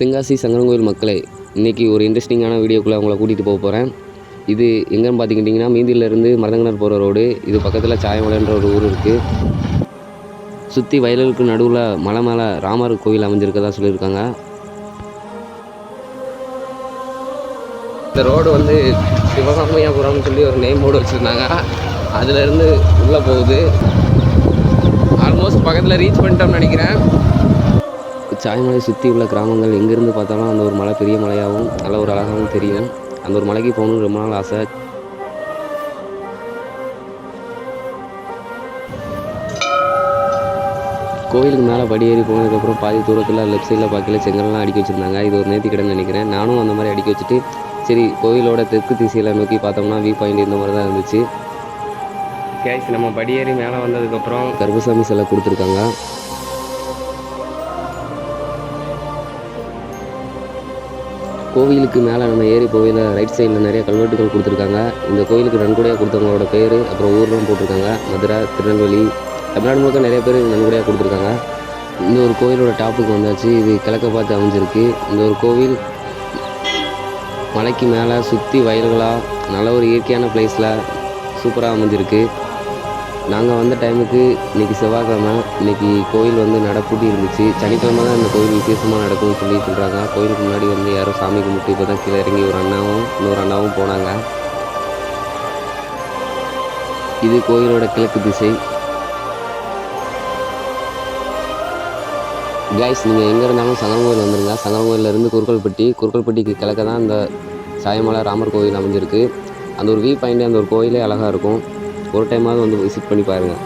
தென்காசி சங்கரங்கோயில் மக்களை இன்றைக்கி ஒரு இன்ட்ரெஸ்டிங்கான வீடியோக்குள்ளே அவங்கள கூட்டிகிட்டு போக போகிறேன் இது எங்கேன்னு பார்த்துக்கிட்டிங்கன்னா மீந்தியிலேருந்து மருதங்கனர் போகிற ரோடு இது பக்கத்தில் சாயமலைன்ற ஒரு ஊர் இருக்குது சுற்றி வயல்களுக்கு நடுவில் மலை மேலே ராமர் கோவில் அமைஞ்சிருக்கதா சொல்லியிருக்காங்க. இந்த ரோடு வந்து சிவகாமையாபுரம்னு சொல்லி ஒரு நேம் போர்டு வச்சுருந்தாங்க. அதுலேருந்து உள்ளே போகுது. ஆல்மோஸ்ட் பக்கத்தில் ரீச் பண்ணிட்டோம்னு நினைக்கிறேன். சாய்மலை சுற்றி உள்ள கிராமங்கள் எங்கேருந்து பார்த்தாலும் அந்த ஒரு மலை பெரிய மலையாகவும் நல்ல ஒரு அழகாகவும் தெரியும். அந்த ஒரு மலைக்கு போகணும்னு ரொம்ப நாள் ஆசை. கோயிலுக்கு மேலே படி ஏறி போனதுக்கப்புறம் பாதி தூரத்தில் லெஃப்ட் சைடில் பார்க்கல செங்கல்லாம் அடுக்கி வச்சுருந்தாங்க. இது ஒரு நேர்த்தி கடைன்னு நினைக்கிறேன். நானும் அந்த மாதிரி அடுக்கி வச்சுட்டு சரி கோயிலோட தெற்கு திசையில் நோக்கி பார்த்தோம்னா வியூ பாயிண்ட் இந்த மாதிரி தான் இருந்துச்சு கேஸ் நம்ம படியேறி மேலே வந்ததுக்கப்புறம் கருப்பசாமி சிலை கொடுத்துருக்காங்க. கோவிலுக்கு மேலே நம்ம ஏறி போகையில் ரைட் சைடில் நிறைய கல்வெட்டுகள் கொடுத்துருக்காங்க. இந்த கோயிலுக்கு நன்கொடையாக கொடுத்தவங்களோட பேர் அப்புறம் ஊர்லாம் போட்டிருக்காங்க. மதுரை திருநெல்வேலி தமிழ்நாடு முழுக்க நிறைய பேர் நன்கொடையாக கொடுத்துருக்காங்க. இந்த ஒரு கோயிலோட டாப்புக்கு வந்தாச்சு. இது கிழக்க பார்த்து அமைஞ்சிருக்கு. இந்த ஒரு கோவில் மலைக்கு மேலே சுற்றி வயல்களாக நல்ல ஒரு இயற்கையான பிளேஸில் சூப்பராக அமைஞ்சிருக்கு. நாங்கள் வந்த டைமுக்கு இன்றைக்கி செவ்வாய்க்கிழமை இன்றைக்கி கோயில் வந்து நடப்பூட்டி இருந்துச்சு. சனிக்கிழமை தான் இந்த கோயில் விசேஷமாக நடக்கும்னு சொல்லி சொல்கிறாங்க கோயிலுக்கு முன்னாடி வந்து யாரும் சாமி கும்பிட்டு இப்போ தான் கீழே இறங்கி ஒரு அண்ணாவும் இன்னொரு அண்ணாவும் போனாங்க. இது கோயிலோட கிழக்கு திசை. கைஸ் நீங்கள் எங்கே இருந்தாலும் சங்கரங்கோயில் வந்துருங்க. சங்கரங்கோயிலேருந்து குறுக்கல்பட்டி குறுக்கல்பட்டிக்கு கிழக்க தான் இந்த சாயமலை ராமர் கோயில் அமைஞ்சிருக்கு. அந்த ஒரு வியூ பாயிண்ட் அந்த ஒரு கோயிலே அழகாக இருக்கும். ஒரு டைமாவது வந்து விசிட் பண்ணி பாருங்கள்